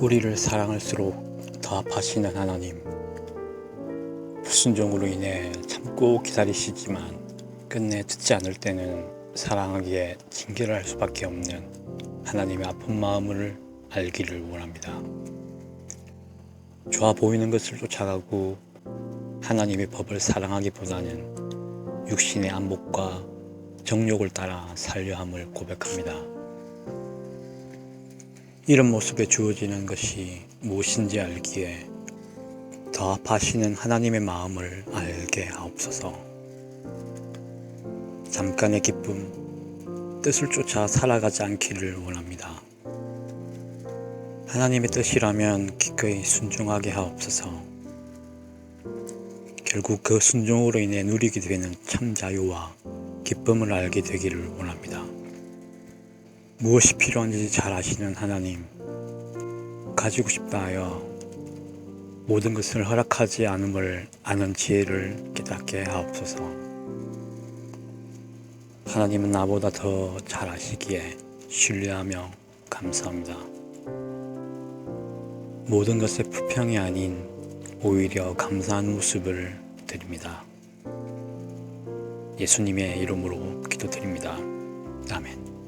우리를 사랑할수록 더 아파하시는 하나님. 불순종으로 인해 참고 기다리시지만 끝내 듣지 않을 때는 사랑하기에 징계를 할 수밖에 없는 하나님의 아픈 마음을 알기를 원합니다. 좋아 보이는 것을 쫓아가고 하나님의 법을 사랑하기보다는 육신의 안목과 정욕을 따라 살려 함을 고백합니다. 이런 모습에 주어지는 것이 무엇인지 알기에 더 아파하시는 하나님의 마음을 알게 하옵소서. 잠깐의 기쁨, 뜻을 쫓아 살아가지 않기를 원합니다. 하나님의 뜻이라면 기꺼이 순종하게 하옵소서. 결국 그 순종으로 인해 누리게 되는 참 자유와 기쁨을 알게 되기를 원합니다. 무엇이 필요한지 잘 아시는 하나님, 가지고 싶다 하여 모든 것을 허락하지 않음을 아는 지혜를 깨닫게 하옵소서. 하나님은 나보다 더 잘 아시기에 신뢰하며 감사합니다. 모든 것의 불평이 아닌 오히려 감사한 모습을 드립니다. 예수님의 이름으로 기도드립니다. 아멘.